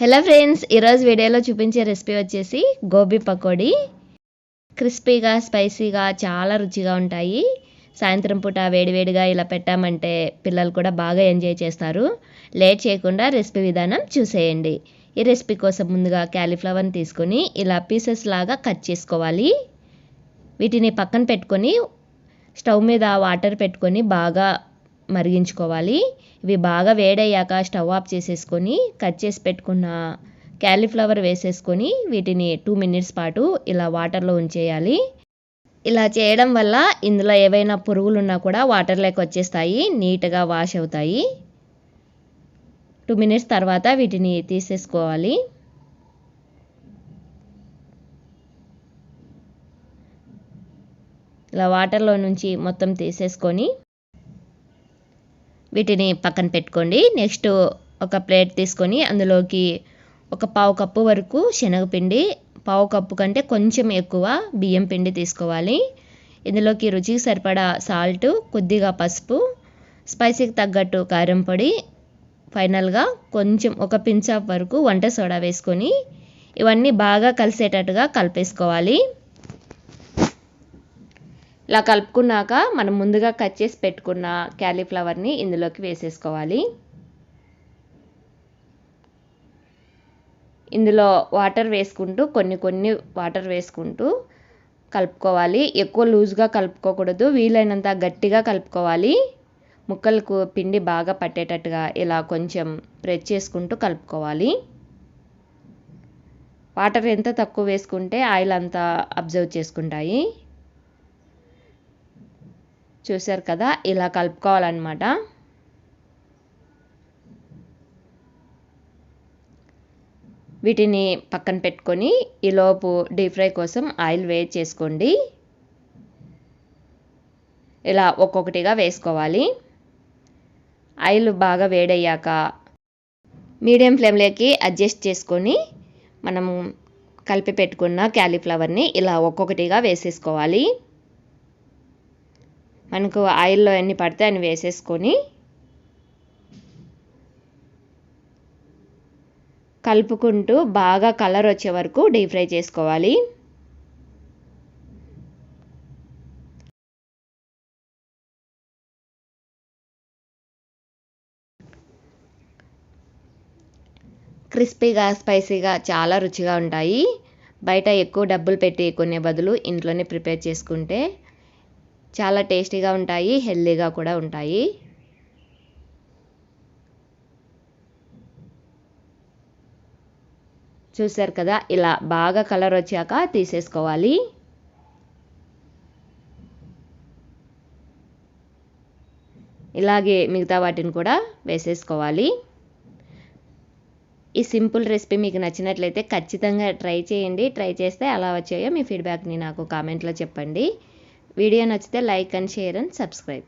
Hello friends ఈరోజు వీడియోలో చూపించే రెసిపీ వచ్చేసి గోబీ పకోడీ. క్రిస్పీగా స్పైసీగా చాలా రుచిగా ఉంటాయి. సాయంత్రం పూట వేడివేడిగా ఇలా పెట్టామంటే పిల్లలు కూడా బాగా ఎంజాయ్ చేస్తారు. లేట్ చేయకుండా రెసిపీ విధానం చూసేయండి. ఈ రెసిపీ కోసం ముందుగా క్యాలీఫ్లవర్ని తీసుకొని ఇలా పీసెస్ లాగా కట్ చేసుకోవాలి. వీటిని పక్కన పెట్టుకొని స్టవ్ మీద వాటర్ పెట్టుకొని బాగా మరిగించుకోవాలి. ఇవి బాగా వేడయ్యాక స్టవ్ ఆఫ్ చేసేసుకొని కట్ చేసి పెట్టుకున్న క్యాలీఫ్లవర్ వేసేసుకొని వీటిని టూ మినిట్స్ పాటు ఇలా వాటర్లో ఉంచేయాలి. ఇలా చేయడం వల్ల ఇందులో ఏవైనా పురుగులు ఉన్నా కూడా వాటర్లోకి వచ్చేస్తాయి నీట్గా వాష్ అవుతాయి. టూ మినిట్స్ తర్వాత వీటిని తీసేసుకోవాలి. ఇలా వాటర్లో నుంచి మొత్తం తీసేసుకొని వీటిని పక్కన పెట్టుకోండి. నెక్స్ట్ ఒక ప్లేట్ తీసుకొని అందులోకి ఒక పావు కప్పు వరకు శనగపిండి పావు కప్పు కంటే కొంచెం ఎక్కువ బియ్యం పిండి తీసుకోవాలి. ఇందులోకి రుచికి సరిపడా సాల్ట్ కొద్దిగా పసుపు స్పైసీకి తగ్గట్టు కారం పొడి ఫైనల్గా కొంచెం ఒక పింఛాప్ వరకు వంట సోడా వేసుకొని ఇవన్నీ బాగా కలిసేటట్టుగా కలిపేసుకోవాలి. ఇలా కలుపుకున్నాక మనం ముందుగా కట్ చేసి పెట్టుకున్న క్యాలీఫ్లవర్ని ఇందులోకి వేసేసుకోవాలి. ఇందులో వాటర్ వేసుకుంటూ కొన్ని కొన్ని వాటర్ వేసుకుంటూ కలుపుకోవాలి. ఎక్కువ లూజ్గా కలుపుకోకూడదు వీలైనంత గట్టిగా కలుపుకోవాలి. ముక్కలకు పిండి బాగా పట్టేటట్టుగా ఇలా కొంచెం ప్రెస్ చేసుకుంటూ కలుపుకోవాలి. వాటర్ ఎంత తక్కువ వేసుకుంటే ఆయిల్ అంతా అబ్జర్వ్ చేసుకుంటాయి. చూసారు కదా ఇలా కలుపుకోవాలన్నమాట. వీటిని పక్కన పెట్టుకొని ఈలోపు డీప్ ఫ్రై కోసం ఆయిల్ వేడి చేసుకోండి. ఇలా ఒక్కొక్కటిగా వేసుకోవాలి. ఆయిల్ బాగా వేడయ్యాక మీడియం ఫ్లేమ్లోకి అడ్జస్ట్ చేసుకొని మనం కలిపి పెట్టుకున్న క్యాలీఫ్లవర్ని ఇలా ఒక్కొక్కటిగా వేసేసుకోవాలి. మనకు ఆయిల్లో ఎన్ని పడితే అన్ని వేసేసుకొని కలుపుకుంటూ బాగా కలర్ వచ్చే వరకు డీప్ ఫ్రై చేసుకోవాలి. క్రిస్పీగా స్పైసీగా చాలా రుచిగా ఉంటాయి. బయట ఎక్కువ డబ్బులు పెట్టి కొనే బదులు ఇంట్లోనే ప్రిపేర్ చేసుకుంటే చాలా టేస్టీగా ఉంటాయి హెల్దీగా కూడా ఉంటాయి. చూసారు కదా ఇలా బాగా కలర్ వచ్చాక తీసేసుకోవాలి. ఇలాగే మిగతా వాటిని కూడా వేసేసుకోవాలి. ఈ సింపుల్ రెసిపీ మీకు నచ్చినట్లయితే ఖచ్చితంగా ట్రై చేయండి. ట్రై చేస్తే అలా వచ్చాయో మీ ఫీడ్బ్యాక్ని నాకు కామెంట్లో చెప్పండి. వీడియో నచ్చితే like and share and subscribe.